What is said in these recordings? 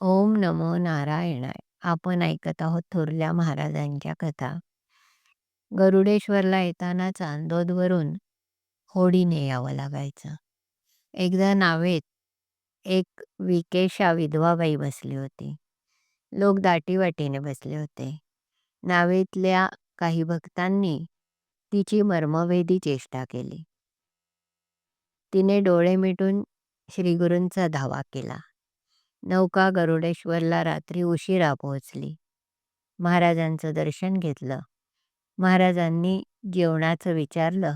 ओम नमो नारायणाय. आपण ऐकत आहोत थोरल्या महाराजांच्या कथा. गरुडेश्वरला येताना चांदोदवरून होडीने यावं लागायचं. एकदा नावेत एक विकेशा विधवाबाई बसली होती. लोक दाटीवाटीने बसले होते. नावेतल्या काही भक्तांनी तिची मर्मवेदी चेष्टा केली. तिने डोळे मिटून श्रीगुरूंचा धावा केला. नौका गरुडेश्वरला रात्री उशिरा पोहोचली. महाराजांचं दर्शन घेतलं. महाराजांनी जेवणाचं विचारलं.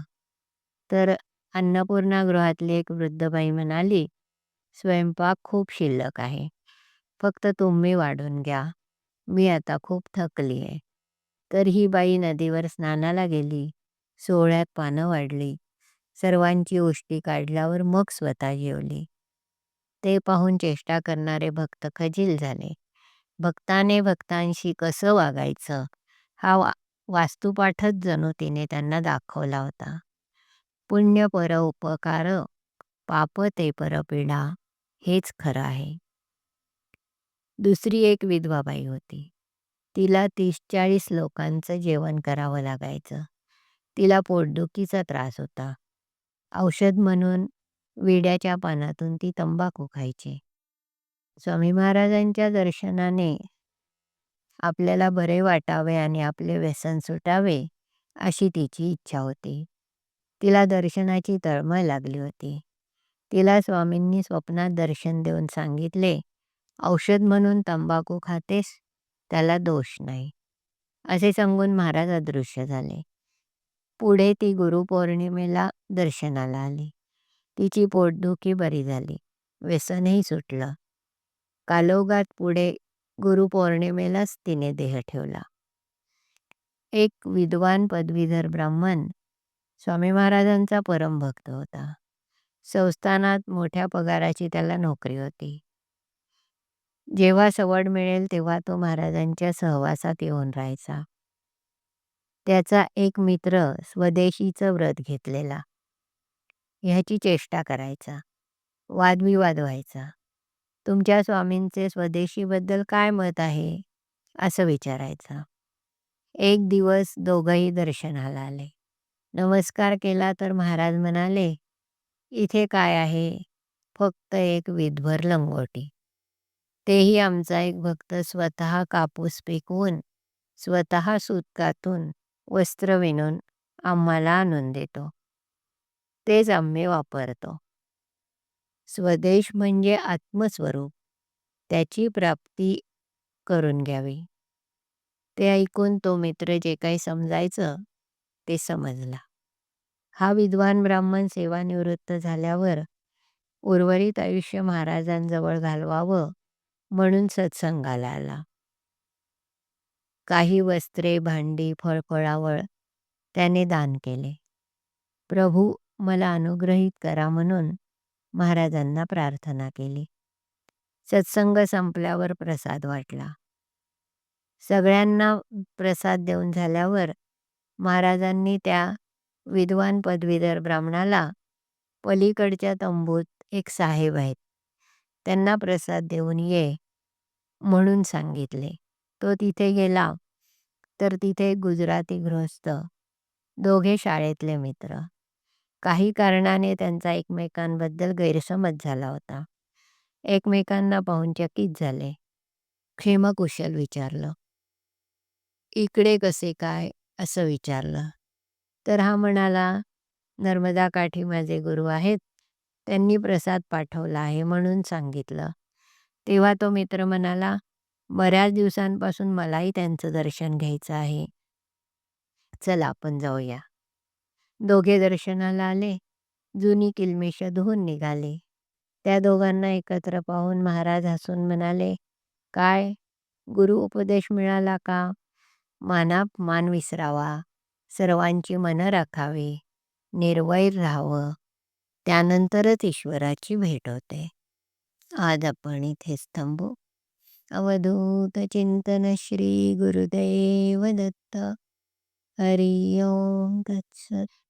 तर अन्नपूर्णा गृहातली एक वृद्धबाई म्हणाली स्वयंपाक खूप शिल्लक आहे. फक्त तुम्ही वाढून घ्या. मी आता खूप थकली आहे. तर ही बाई नदीवर स्नानाला गेली. सोहळ्यात पानं वाढली. सर्वांची उष्टी काढल्यावर मग स्वतः जेवली. ते पाहून चेष्टा करणारे भक्त खजील झाले. भक्ताने भक्तांशी कसं वागायचं? हा वा वास्तुपाठच जणू तिने त्यांना दाखवला होता. पुण्य पर उपकार पाप ते परपीडा हेच खरं आहे. दुसरी एक विधवाबाई होती. तिला तीस चाळीस लोकांचं जेवण करावं लागायचं. तिला पोटदुखीचा त्रास होता. औषध म्हणून विड्याच्या पानातून ती तंबाखू खायची. स्वामी महाराजांच्या दर्शनाने आपल्याला बरे वाटावे आणि आपले व्यसन सुटावे अशी तिची इच्छा होती. तिला दर्शनाची तळमळ लागली होती. तिला स्वामींनी स्वप्नात दर्शन देऊन सांगितले औषध म्हणून तंबाखू खातेस त्याला दोष नाही. असे सांगून महाराज अदृश्य झाले. पुढे ती गुरुपौर्णिमेला दर्शनाला आली. तिची पोटदुखी बरी झाली. व्यसनही सुटलं. कालोगात पुढे गुरुपौर्णिमेलाच तिने देह ठेवला. एक विद्वान पदवीधर ब्राह्मण स्वामी महाराजांचा परमभक्त होता. संस्थानात मोठ्या पगाराची त्याला नोकरी होती. जेव्हा सवड मिळेल तेव्हा तो महाराजांच्या सहवासात येऊन राहायचा. त्याचा एक मित्र स्वदेशीचं व्रत घेतलेला. ह्याची चेष्टा करायचा. वादविवाद व्हायचा. तुमच्या स्वामींचे स्वदेशीबद्दल काय मत आहे? असं विचारायचं. एक दिवस दोघंही दर्शनाला आले. नमस्कार केला तर महाराज म्हणाले इथे काय आहे? फक्त एक विधभर लंगोटी. तेही आमचा एक भक्त स्वतः कापूस पिकवून स्वतः सुतकातून वस्त्र विणून आम्हाला आणून देतो. तेच आम्ही वापरतो. स्वदेश म्हणजे आत्मस्वरूप. त्याची प्राप्ती करून घ्यावी. ते ऐकून तो मित्र जे काही समजायचं ते समजला. हा विद्वान ब्राह्मण सेवानिवृत्त झाल्यावर उर्वरित आयुष्य महाराजांजवळ घालवावं म्हणून सत्संगाला आला. काही वस्त्रे भांडी फळफळावळ त्याने दान केले. प्रभू मला अनुग्रहित करा म्हणून महाराजांना प्रार्थना केली. सत्संग संपल्यावर प्रसाद वाटला. सगळ्यांना प्रसाद देऊन झाल्यावर महाराजांनी त्या विद्वान पदवीधर ब्राह्मणाला पलीकडच्या तंबूत एक साहेब आहेत. त्यांना प्रसाद देऊन ये म्हणून सांगितले. तो तिथे गेला. तर तिथे गुजराती गृहस्थ दोघे शाळेतले मित्र. काही कारणाने त्यांचा एकमेकांबद्दल गैरसमज झाला होता. एकमेकांना पाहून चकित झाले. क्षेमकुशल विचारलं. इकडे कसे काय? असं विचारलं. तर हा म्हणाला नर्मदा काठी माझे गुरु आहेत. त्यांनी प्रसाद पाठवला आहे म्हणून सांगितलं. तेव्हा तो मित्र म्हणाला बऱ्याच दिवसांपासून मलाही त्यांचं दर्शन घ्यायचं आहे. चला आपण जाऊया. दोघे दर्शनाला आले. जुनी किलमिश धुवून निघाले. त्या दोघांना एकत्र पाहून महाराज हसून म्हणाले काय? गुरु उपदेश मिळाला का? मानाप मान विसरावा. सर्वांची मनं राखावी. निर्वैर राहावं. त्यानंतरच ईश्वराची भेट होते. आज आपण इथेच थांबू. अवधूत चिंतन श्री गुरुदेव दत्त. हरि ओम तत्सत.